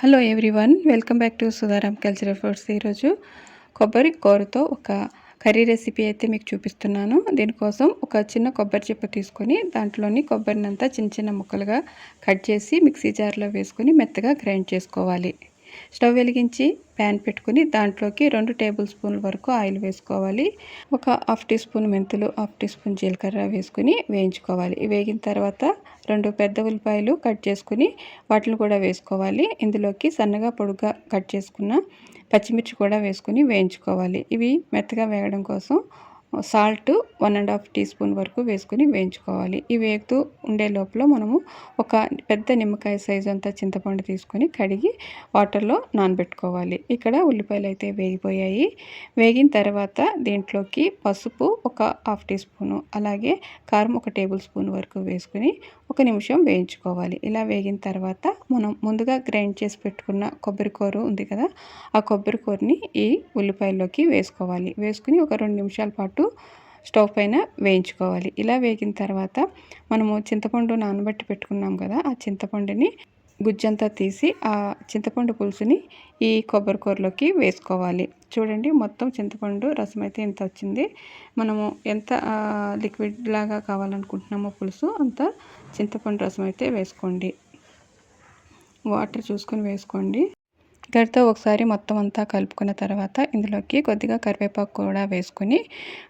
Hello everyone welcome back to Sudharam Cultural Foods ఈరోజు కొబ్బరి కూరతో ఒక కర్రీ రెసిపీ అయితే మీకు చూపిస్తున్నాను. దీనికోసం ఒక చిన్న కొబ్బరి చెప్ప తీసుకొని దాంట్లోని కొబ్బరినంతా చిన్న చిన్న ముక్కలుగా కట్ చేసి మిక్సీ జార్లో వేసుకొని మెత్తగా గ్రైండ్ చేసుకోవాలి. స్టవ్ వెలిగించి ప్యాన్ పెట్టుకుని దాంట్లోకి రెండు టేబుల్ స్పూన్ల వరకు ఆయిల్ వేసుకోవాలి. ఒక హాఫ్ టీ స్పూన్ మెంతులు హాఫ్ టీ స్పూన్ జీలకర్ర వేసుకుని వేయించుకోవాలి. వేగిన తర్వాత రెండు పెద్ద ఉల్లిపాయలు కట్ చేసుకుని వాటిని కూడా వేసుకోవాలి. ఇందులోకి సన్నగా పొడుగా కట్ చేసుకున్న పచ్చిమిర్చి కూడా వేసుకుని వేయించుకోవాలి. ఇవి మెత్తగా వేయడం కోసం salt one and half teaspoon వరకు వేసుకుని వేయించుకోవాలి. ఇవి వేగుతూ ఉండే లోపల మనము ఒక పెద్ద నిమ్మకాయ సైజు అంతా చింతపండు తీసుకొని కడిగి వాటర్లో నానబెట్టుకోవాలి. ఇక్కడ ఉల్లిపాయలు అయితే వేగిపోయాయి. వేగిన తర్వాత దీంట్లోకి పసుపు ఒక హాఫ్ టీ స్పూను అలాగే కారం ఒక టేబుల్ స్పూన్ వరకు వేసుకుని ఒక నిమిషం వేయించుకోవాలి. ఇలా వేగిన తర్వాత మనం ముందుగా గ్రైండ్ చేసి పెట్టుకున్న కొబ్బరి కూర ఉంది కదా ఆ కొబ్బరి కూరని ఈ ఉల్లిపాయల్లోకి వేసుకోవాలి. వేసుకుని ఒక రెండు నిమిషాల పాటు స్టవ్ పైన వేయించుకోవాలి. ఇలా వేగిన తర్వాత మనము చింతపండు నానబెట్టి పెట్టుకున్నాం కదా ఆ చింతపండుని గుజ్జంతా తీసి ఆ చింతపండు పులుసుని ఈ కొబ్బరి కూరలోకి వేసుకోవాలి. చూడండి మొత్తం చింతపండు రసం అయితే ఎంత వచ్చింది. మనము ఎంత లిక్విడ్ లాగా కావాలనుకుంటున్నామో పులుసు అంత చింతపండు రసం అయితే వేసుకోండి. వాటర్ చూసుకొని వేసుకోండి. గడితో ఒకసారి మొత్తం అంతా కలుపుకున్న తర్వాత ఇందులోకి కొద్దిగా కరివేపాకు కూడా వేసుకొని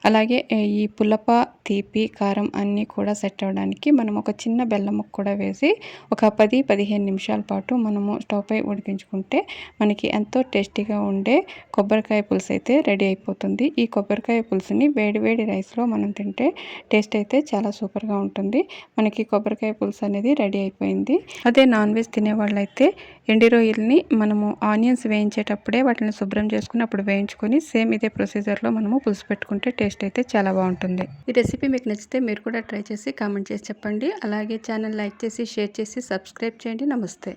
అలాగే ఈ పుల్లప తీపి కారం అన్నీ కూడా సెట్ అవ్వడానికి మనం ఒక చిన్న బెల్లం ముక్క కూడా వేసి ఒక పది పదిహేను నిమిషాల పాటు మనము స్టవ్ పై ఉడికించుకుంటే మనకి ఎంతో టేస్టీగా ఉండే కొబ్బరికాయ పులుసు అయితే రెడీ అయిపోతుంది. ఈ కొబ్బరికాయ పులుసుని వేడి వేడి రైస్లో మనం తింటే టేస్ట్ అయితే చాలా సూపర్గా ఉంటుంది. మనకి కొబ్బరికాయ పులుసు అనేది రెడీ అయిపోయింది. అదే నాన్ వెజ్ తినేవాళ్ళైతే ఎండి రొయ్యల్ని మనము ఆనియన్స్ వేయించేటప్పుడే వాటిని శుభ్రం చేసుకుని అప్పుడు వేయించుకొని సేమ్ ఇదే ప్రొసీజర్లో మనము పులుసు పెట్టుకుంటే టేస్ట్ అయితే చాలా బాగుంటుంది. ఈ రెసిపీ మీకు నచ్చితే మీరు కూడా ట్రై చేసి కామెంట్ చేసి చెప్పండి. అలాగే ఛానల్ లైక్ చేసి షేర్ చేసి సబ్స్క్రైబ్ చేయండి. నమస్తే.